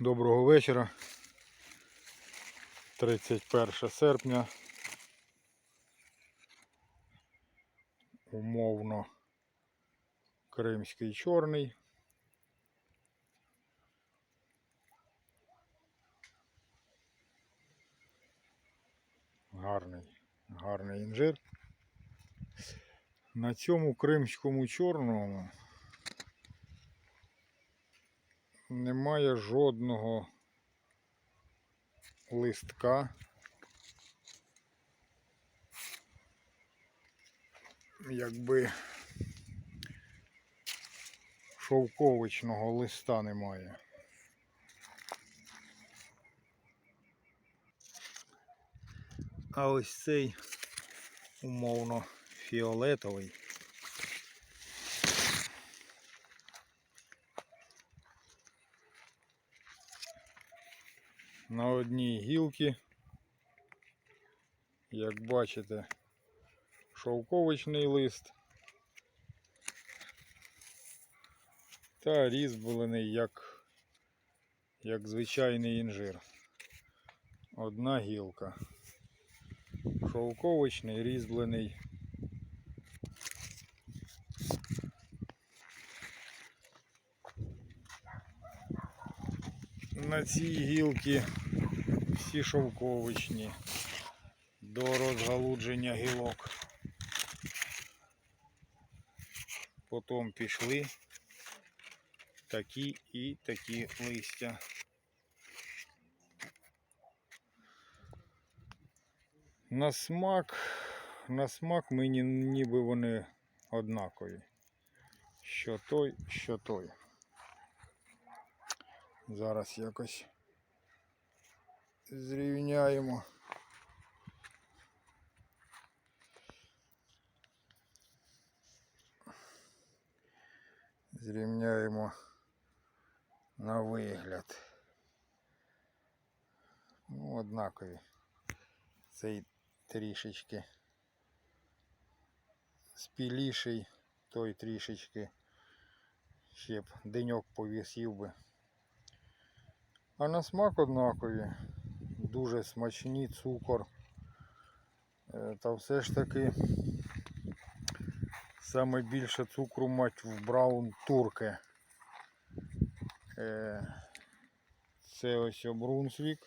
Доброго вечора. 31 серпня. Умовно Кримський чорний. Гарний, гарний інжир. На цьому кримському чорному немає жодного листка. Якби шовковичного листа немає. А ось цей умовно фіолетовий. На одній гілці. Як бачите, шовковичний лист та різьблений як, як звичайний інжир. Одна гілка. Шовковичний, різьблений. На цій гілці всі шовковичні до розгалудження гілок. Потім пішли такі і такі листя. На смак, на смак мені ніби вони однакові. Що той, що той. Зараз якось зрівняємо. Зрівняємо на вигляд. Ну, однакові. Цей трішечки спіліший, той трішечки ще б деньок повісів би. А на смак однакові. Дуже смачні цукор. Е, Та все ж таки саме більше цукру мать в браун турке. Е, Це ось Брунсвік.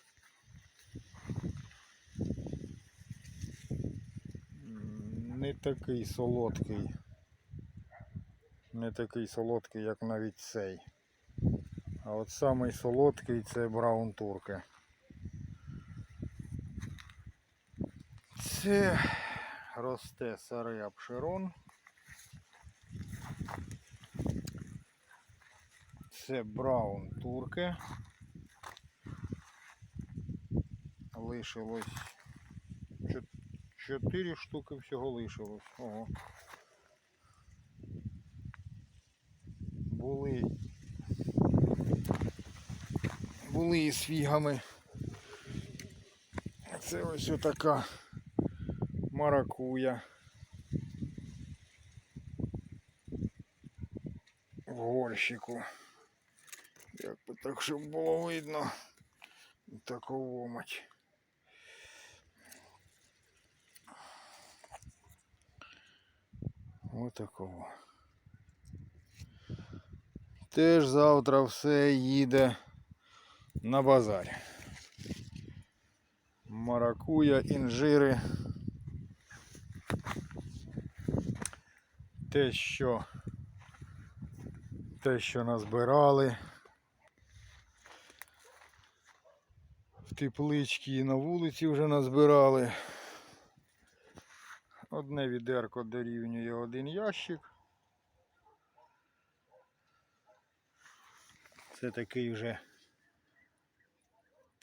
Не такий солодкий. Не такий солодкий, як навіть цей. А от самий солодкий це браун турке. Це росте старий апшерон. Це браун турке. Лишилось чо- чотири штуки всього лишилось. Ого. Були були із фігами. Це ось така маракуя. В горщику. Як би так, щоб було видно. Таково мать. Отакого. Теж завтра все їде на базар. Маракуя, інжири. Те, що те, що назбирали. В тепличці і на вулиці вже назбирали. Одне відерко дорівнює один ящик. Це такий вже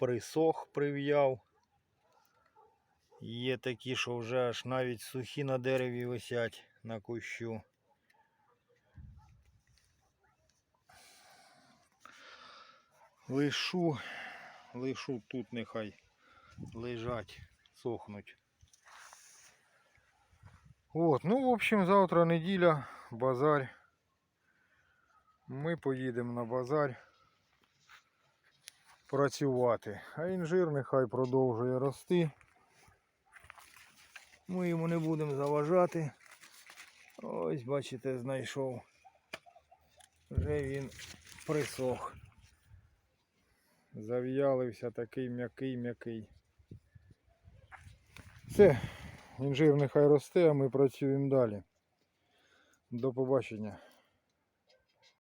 присох прив'яв. Є такі, що вже аж навіть сухі на дереві висять на кущу. Лишу, лишу тут нехай лежать, сохнуть. От, ну, в общем, завтра неділя, базар. Ми поїдемо на базар. Працювати. А інжир нехай продовжує рости. Ми йому не будемо заважати. Ось, бачите, знайшов. Вже він присох. Зав'ялився такий м'який, м'який. Все, інжир нехай росте, а ми працюємо далі. До побачення.